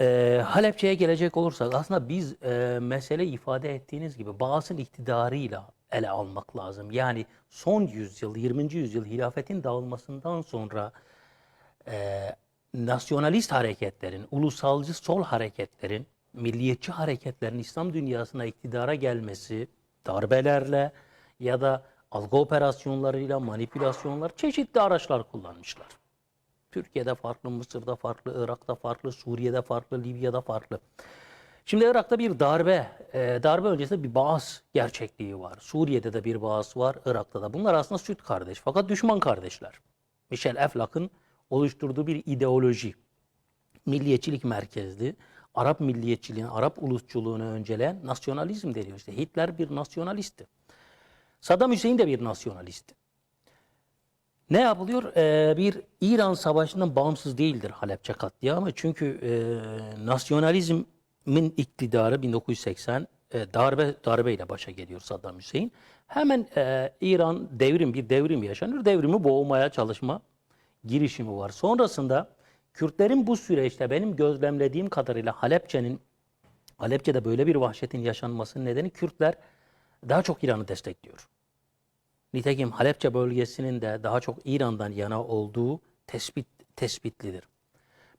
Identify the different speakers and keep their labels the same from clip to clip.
Speaker 1: e, Halepçe'ye gelecek olursak aslında biz e, mesele ifade ettiğiniz gibi Bağız'ın iktidarıyla ele almak lazım. Yani son yüzyıl, 20. yüzyıl hilafetin dağılmasından sonra e, nasyonalist hareketlerin, ulusalcı sol hareketlerin, milliyetçi hareketlerin İslam dünyasına iktidara gelmesi darbelerle ya da algı operasyonlarıyla, manipülasyonlar, çeşitli araçlar kullanmışlar. Türkiye'de farklı, Mısır'da farklı, Irak'ta farklı, Suriye'de farklı, Libya'da farklı. Şimdi Irak'ta bir darbe, e, darbe öncesinde bir bağız gerçekliği var. Suriye'de de bir bağız var, Irak'ta da. Bunlar aslında süt kardeş fakat düşman kardeşler. Michel Eflak'ın oluşturduğu bir ideoloji. Milliyetçilik merkezli, Arap milliyetçiliğini, Arap ulusçuluğunu önceleyen nasyonalizm deniyor. İşte Hitler bir nasyonalistti. Saddam Hüseyin de bir nasyonalistti. Ne yapılıyor? Ee, bir İran savaşından bağımsız değildir Halepçe katliamı. Çünkü e, nasyonalizmin iktidarı 1980 e, darbe darbeyle başa geliyor Saddam Hüseyin. Hemen e, İran devrim bir devrim yaşanıyor. Devrimi boğmaya çalışma girişimi var. Sonrasında Kürtlerin bu süreçte benim gözlemlediğim kadarıyla Halepçe'nin Halepçe'de böyle bir vahşetin yaşanmasının nedeni Kürtler daha çok İran'ı destekliyor. Nitekim Halepçe bölgesinin de daha çok İran'dan yana olduğu tespit tespitlidir.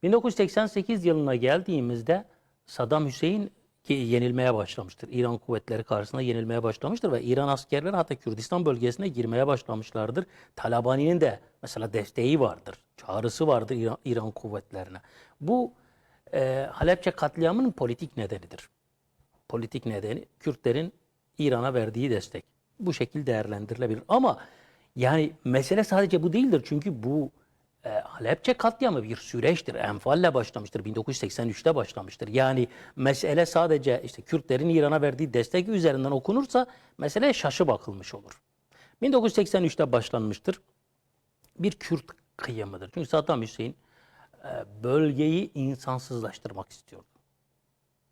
Speaker 1: 1988 yılına geldiğimizde Saddam Hüseyin yenilmeye başlamıştır. İran kuvvetleri karşısında yenilmeye başlamıştır ve İran askerleri hatta Kürdistan bölgesine girmeye başlamışlardır. Talabani'nin de mesela desteği vardır, çağrısı vardır İran, İran kuvvetlerine. Bu e, Halepçe katliamının politik nedenidir. Politik nedeni Kürtlerin İran'a verdiği destek. Bu şekilde değerlendirilebilir. Ama yani mesele sadece bu değildir. Çünkü bu e, Halepçe katliamı bir süreçtir. Enfal'le başlamıştır. 1983'te başlamıştır. Yani mesele sadece işte Kürtlerin İran'a verdiği destek üzerinden okunursa mesele şaşı bakılmış olur. 1983'te başlanmıştır. Bir Kürt kıyımıdır. Çünkü Saddam Hüseyin e, bölgeyi insansızlaştırmak istiyordu.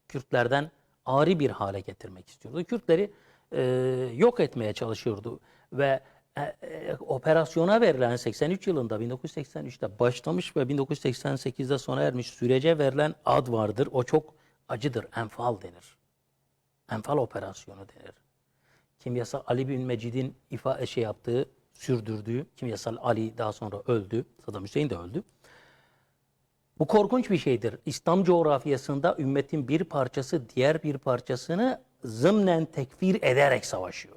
Speaker 1: Kürtlerden ari bir hale getirmek istiyordu. Kürtleri e, yok etmeye çalışıyordu ve e, e, operasyona verilen 83 yılında 1983'te başlamış ve 1988'de sona ermiş sürece verilen ad vardır. O çok acıdır. Enfal denir. Enfal operasyonu denir. Kimyasal Ali bin Mecid'in ifa şey yaptığı, sürdürdüğü kimyasal Ali daha sonra öldü. Saddam Hüseyin de öldü. Bu korkunç bir şeydir. İslam coğrafyasında ümmetin bir parçası diğer bir parçasını zımnen tekfir ederek savaşıyor.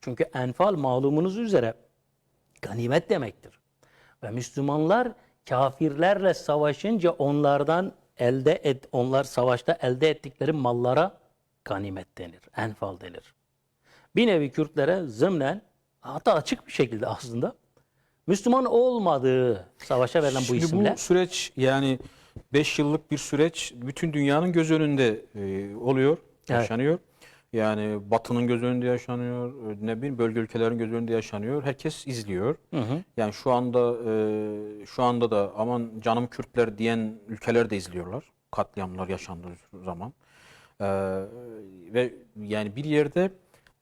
Speaker 1: Çünkü enfal malumunuz üzere ganimet demektir. Ve Müslümanlar kafirlerle savaşınca onlardan elde et, onlar savaşta elde ettikleri mallara ganimet denir, enfal denir. Bir nevi Kürtlere zımnen hatta açık bir şekilde aslında Müslüman olmadığı savaşa verilen bu
Speaker 2: Şimdi
Speaker 1: isimle
Speaker 2: bu süreç yani 5 yıllık bir süreç bütün dünyanın göz önünde e, oluyor, yaşanıyor. Yani Batı'nın göz önünde yaşanıyor, e, ne bileyim bölge ülkelerin göz önünde yaşanıyor. Herkes izliyor. Yani şu anda e, şu anda da aman canım Kürtler diyen ülkeler de izliyorlar. Katliamlar yaşandığı zaman. E, ve yani bir yerde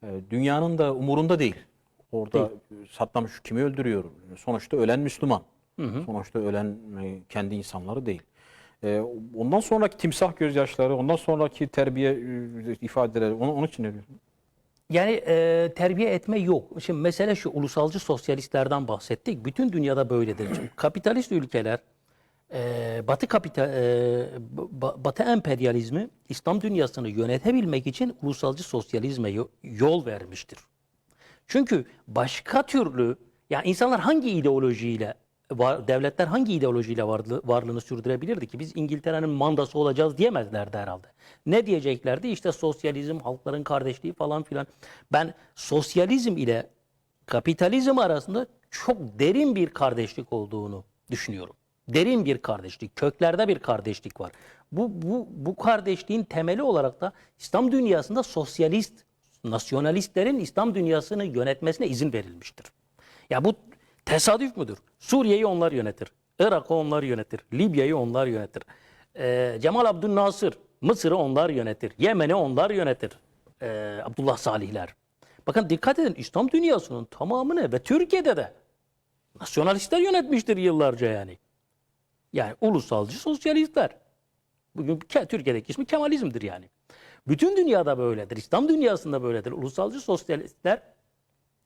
Speaker 2: e, dünyanın da umurunda değil. Orada Saddam şu kimi öldürüyor? Sonuçta ölen Müslüman. Sonuçta ölen e, kendi insanları değil. E, ondan sonraki timsah gözyaşları, ondan sonraki terbiye e, ifadeleri, onun, onun için ne diyorsun?
Speaker 1: Yani e, terbiye etme yok. Şimdi mesele şu ulusalcı sosyalistlerden bahsettik. Bütün dünyada böyledir. Çünkü kapitalist ülkeler e, Batı kapital e, ba- Batı emperyalizmi İslam dünyasını yönetebilmek için ulusalcı sosyalizme yo- yol vermiştir. Çünkü başka türlü yani insanlar hangi ideolojiyle var, devletler hangi ideolojiyle varlığı, varlığını sürdürebilirdi ki biz İngiltere'nin mandası olacağız diyemezlerdi herhalde. Ne diyeceklerdi? İşte sosyalizm, halkların kardeşliği falan filan. Ben sosyalizm ile kapitalizm arasında çok derin bir kardeşlik olduğunu düşünüyorum. Derin bir kardeşlik, köklerde bir kardeşlik var. Bu, bu, bu kardeşliğin temeli olarak da İslam dünyasında sosyalist, nasyonalistlerin İslam dünyasını yönetmesine izin verilmiştir. Ya bu tesadüf müdür? Suriye'yi onlar yönetir. Irak'ı onlar yönetir. Libya'yı onlar yönetir. Ee, Cemal Abdülnasır Mısır'ı onlar yönetir. Yemen'i onlar yönetir. Ee, Abdullah Salihler. Bakın dikkat edin İslam dünyasının tamamını ve Türkiye'de de nasyonalistler yönetmiştir yıllarca yani. Yani ulusalcı sosyalistler. Bugün Türkiye'deki ismi Kemalizm'dir yani. Bütün dünyada böyledir. İslam dünyasında böyledir. Ulusalcı sosyalistler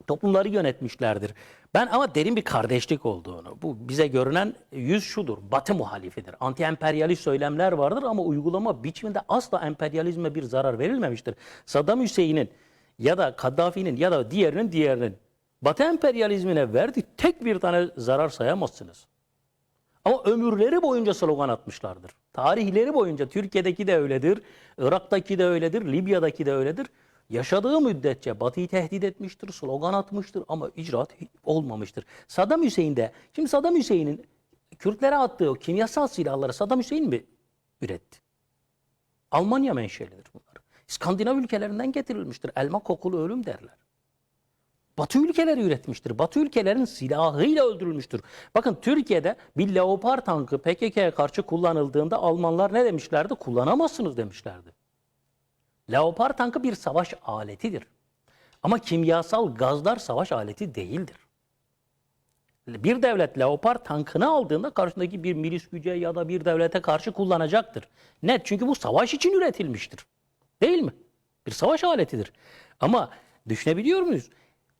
Speaker 1: toplumları yönetmişlerdir. Ben ama derin bir kardeşlik olduğunu, bu bize görünen yüz şudur, batı muhalifidir. Anti-emperyalist söylemler vardır ama uygulama biçiminde asla emperyalizme bir zarar verilmemiştir. Saddam Hüseyin'in ya da Kaddafi'nin ya da diğerinin diğerinin batı emperyalizmine verdiği tek bir tane zarar sayamazsınız. Ama ömürleri boyunca slogan atmışlardır. Tarihleri boyunca Türkiye'deki de öyledir, Irak'taki de öyledir, Libya'daki de öyledir. Yaşadığı müddetçe Batı'yı tehdit etmiştir, slogan atmıştır ama icraat olmamıştır. Saddam Hüseyin de, şimdi Saddam Hüseyin'in Kürtlere attığı o kimyasal silahları Saddam Hüseyin mi üretti? Almanya menşelidir bunlar. İskandinav ülkelerinden getirilmiştir. Elma kokulu ölüm derler. Batı ülkeleri üretmiştir. Batı ülkelerin silahıyla öldürülmüştür. Bakın Türkiye'de bir Leopard tankı PKK'ya karşı kullanıldığında Almanlar ne demişlerdi? Kullanamazsınız demişlerdi. Leopard tankı bir savaş aletidir. Ama kimyasal gazlar savaş aleti değildir. Bir devlet Leopard tankını aldığında karşısındaki bir milis güce ya da bir devlete karşı kullanacaktır. Net çünkü bu savaş için üretilmiştir. Değil mi? Bir savaş aletidir. Ama düşünebiliyor muyuz?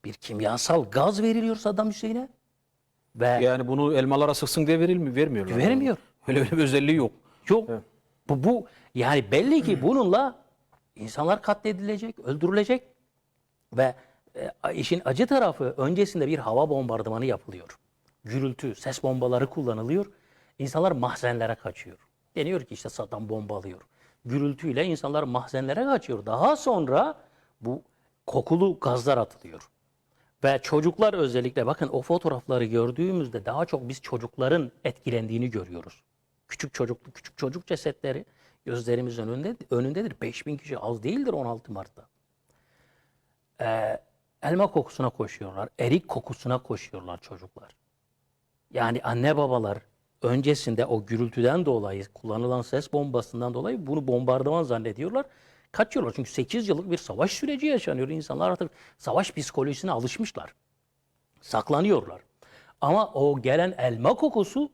Speaker 1: Bir kimyasal gaz veriliyor Saddam Hüseyin'e ve
Speaker 2: Yani bunu elmalara sıksın diye verilmiyor, vermiyorlar.
Speaker 1: Vermiyor.
Speaker 2: Öyle, öyle bir özelliği yok.
Speaker 1: Yok. Bu, bu yani belli ki bununla insanlar katledilecek, öldürülecek ve e, işin acı tarafı öncesinde bir hava bombardımanı yapılıyor. Gürültü, ses bombaları kullanılıyor. İnsanlar mahzenlere kaçıyor. Deniyor ki işte Saddam bombalıyor. Gürültüyle insanlar mahzenlere kaçıyor. Daha sonra bu kokulu gazlar atılıyor. Ve çocuklar özellikle bakın o fotoğrafları gördüğümüzde daha çok biz çocukların etkilendiğini görüyoruz. Küçük çocuk küçük çocuk cesetleri gözlerimizin önünde önündedir. 5000 kişi az değildir 16 Mart'ta. Ee, elma kokusuna koşuyorlar, erik kokusuna koşuyorlar çocuklar. Yani anne babalar öncesinde o gürültüden dolayı kullanılan ses bombasından dolayı bunu bombardıman zannediyorlar. Kaçıyorlar çünkü 8 yıllık bir savaş süreci yaşanıyor. İnsanlar artık savaş psikolojisine alışmışlar. Saklanıyorlar. Ama o gelen elma kokusu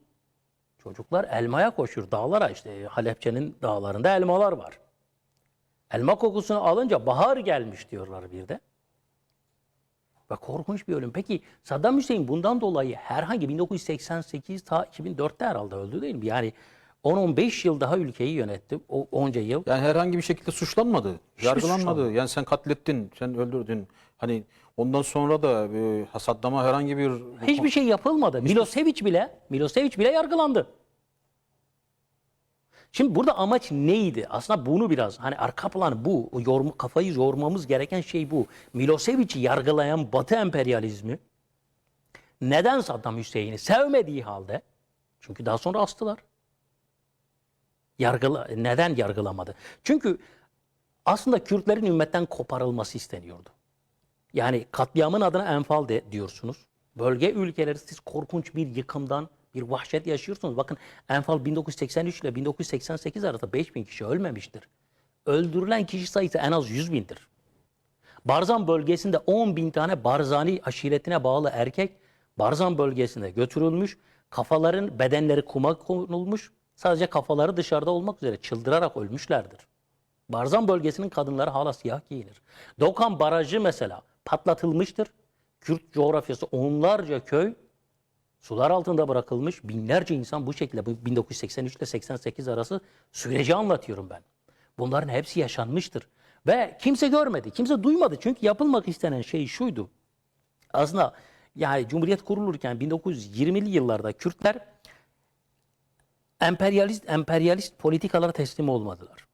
Speaker 1: çocuklar elmaya koşuyor. Dağlara işte Halepçe'nin dağlarında elmalar var. Elma kokusunu alınca bahar gelmiş diyorlar bir de. Ve korkunç bir ölüm. Peki Saddam Hüseyin bundan dolayı herhangi 1988 ta 2004'te herhalde öldü değil mi? Yani 10-15 yıl daha ülkeyi yönetti. O onca yıl.
Speaker 2: Yani herhangi bir şekilde suçlanmadı, yargılanmadı.
Speaker 1: suçlanmadı.
Speaker 2: Yani sen katlettin, sen öldürdün. Hani ondan sonra da e, Saddam'a herhangi bir
Speaker 1: Hiçbir şey yapılmadı. Milosevic bile Milosevic bile yargılandı. Şimdi burada amaç neydi? Aslında bunu biraz hani arka plan bu. O yorma, kafayı yormamız gereken şey bu. Milosevic'i yargılayan Batı emperyalizmi neden Saddam Hüseyin'i sevmediği halde çünkü daha sonra astılar. Yargıla, neden yargılamadı? Çünkü aslında Kürtlerin ümmetten koparılması isteniyordu. Yani katliamın adına enfal de diyorsunuz. Bölge ülkeleri siz korkunç bir yıkımdan bir vahşet yaşıyorsunuz. Bakın enfal 1983 ile 1988 arasında 5000 kişi ölmemiştir. Öldürülen kişi sayısı en az 100 bindir. Barzan bölgesinde 10 bin tane Barzani aşiretine bağlı erkek Barzan bölgesinde götürülmüş. Kafaların bedenleri kuma konulmuş. Sadece kafaları dışarıda olmak üzere çıldırarak ölmüşlerdir. Barzan bölgesinin kadınları hala siyah giyinir. Dokan Barajı mesela patlatılmıştır. Kürt coğrafyası onlarca köy sular altında bırakılmış. Binlerce insan bu şekilde bu 1983 ile 88 arası süreci anlatıyorum ben. Bunların hepsi yaşanmıştır. Ve kimse görmedi, kimse duymadı. Çünkü yapılmak istenen şey şuydu. Aslında yani Cumhuriyet kurulurken 1920'li yıllarda Kürtler emperyalist emperyalist politikalara teslim olmadılar.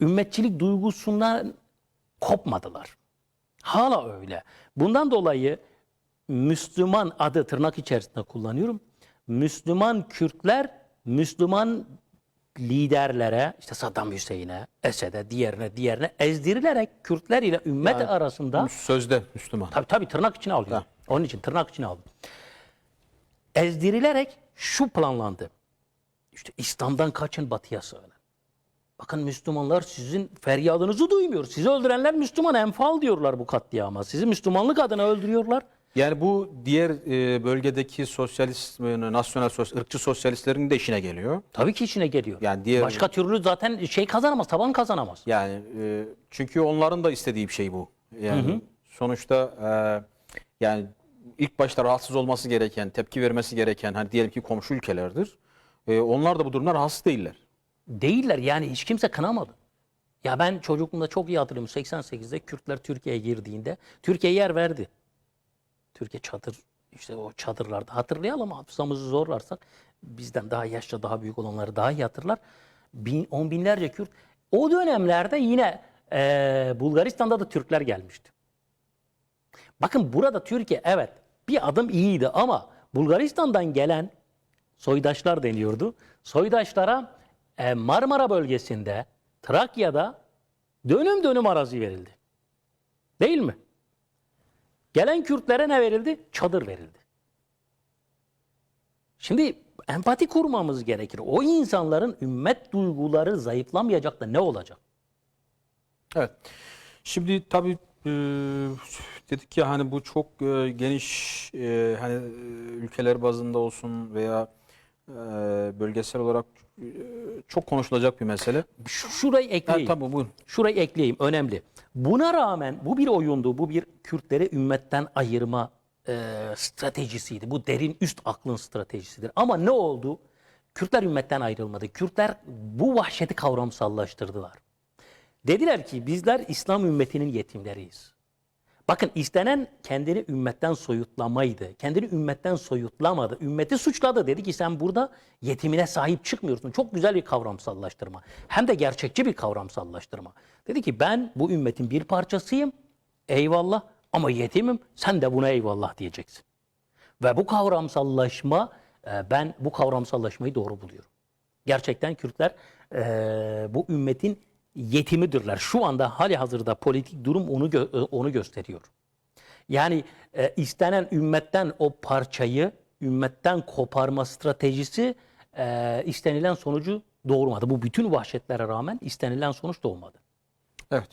Speaker 1: Ümmetçilik duygusundan kopmadılar. Hala öyle. Bundan dolayı Müslüman adı tırnak içerisinde kullanıyorum. Müslüman Kürtler Müslüman liderlere işte Saddam Hüseyin'e, Esed'e, diğerine, diğerine ezdirilerek Kürtler ile ümmet
Speaker 2: Yani
Speaker 1: arasında
Speaker 2: sözde Müslüman.
Speaker 1: Tabii tabii tırnak içine alıyor.
Speaker 2: Ha.
Speaker 1: Onun için tırnak içine aldım. Ezdirilerek şu planlandı. İşte İslam'dan kaçın batıya sığının. Bakın Müslümanlar sizin feryadınızı duymuyor. Sizi öldürenler Müslüman enfal diyorlar bu katliama. Sizi Müslümanlık adına öldürüyorlar.
Speaker 2: Yani bu diğer e, bölgedeki sosyalist, e, nasyonel, sos- ırkçı sosyalistlerin de işine geliyor.
Speaker 1: Tabii ki içine geliyor.
Speaker 2: Yani diğer-
Speaker 1: Başka türlü zaten şey kazanamaz, taban kazanamaz.
Speaker 2: Yani e, çünkü onların da istediği bir şey bu. Yani sonuçta e, yani ilk başta rahatsız olması gereken, tepki vermesi gereken hani diyelim ki komşu ülkelerdir. E, onlar da bu durumda rahatsız değiller.
Speaker 1: Değiller yani hiç kimse kınamadı. Ya ben çocukluğumda çok iyi hatırlıyorum 88'de Kürtler Türkiye'ye girdiğinde Türkiye yer verdi. Türkiye çadır işte o çadırlarda hatırlayalım hafızamızı zorlarsak bizden daha yaşça daha büyük olanları daha iyi hatırlar. Bin, on binlerce Kürt. O dönemlerde yine eee, Bulgaristan'da da Türkler gelmişti. Bakın burada Türkiye evet bir adım iyiydi ama Bulgaristan'dan gelen soydaşlar deniyordu. Soydaşlara e, Marmara bölgesinde, Trakya'da dönüm dönüm arazi verildi. Değil mi? Gelen Kürtlere ne verildi? Çadır verildi. Şimdi empati kurmamız gerekir. O insanların ümmet duyguları zayıflamayacak da ne olacak?
Speaker 2: Evet. Şimdi tabii e, dedik ya hani bu çok e, geniş e, hani e, ülkeler bazında olsun veya e, bölgesel olarak e, çok konuşulacak bir mesele.
Speaker 1: Şu- Şurayı
Speaker 2: Ha,
Speaker 1: ekleyeyim.
Speaker 2: tabii buyurun.
Speaker 1: Şurayı ekleyeyim önemli. Buna rağmen bu bir oyundu, bu bir Kürtleri ümmetten ayırma e, stratejisiydi. Bu derin üst aklın stratejisidir. Ama ne oldu? Kürtler ümmetten ayrılmadı. Kürtler bu vahşeti kavramsallaştırdılar. Dediler ki bizler İslam ümmetinin yetimleriyiz. Bakın istenen kendini ümmetten soyutlamaydı. Kendini ümmetten soyutlamadı. Ümmeti suçladı. Dedi ki sen burada yetimine sahip çıkmıyorsun. Çok güzel bir kavramsallaştırma. Hem de gerçekçi bir kavramsallaştırma. Dedi ki ben bu ümmetin bir parçasıyım. Eyvallah ama yetimim. Sen de buna eyvallah diyeceksin. Ve bu kavramsallaşma e, ben bu kavramsallaşmayı doğru buluyorum. Gerçekten Kürtler e, bu ümmetin yetimidirler. Şu anda hali hazırda politik durum onu gö- e, onu gösteriyor. Yani e, istenen ümmetten o parçayı ümmetten koparma stratejisi e, istenilen sonucu doğurmadı. Bu bütün vahşetlere rağmen istenilen sonuç doğmadı.
Speaker 2: Evet.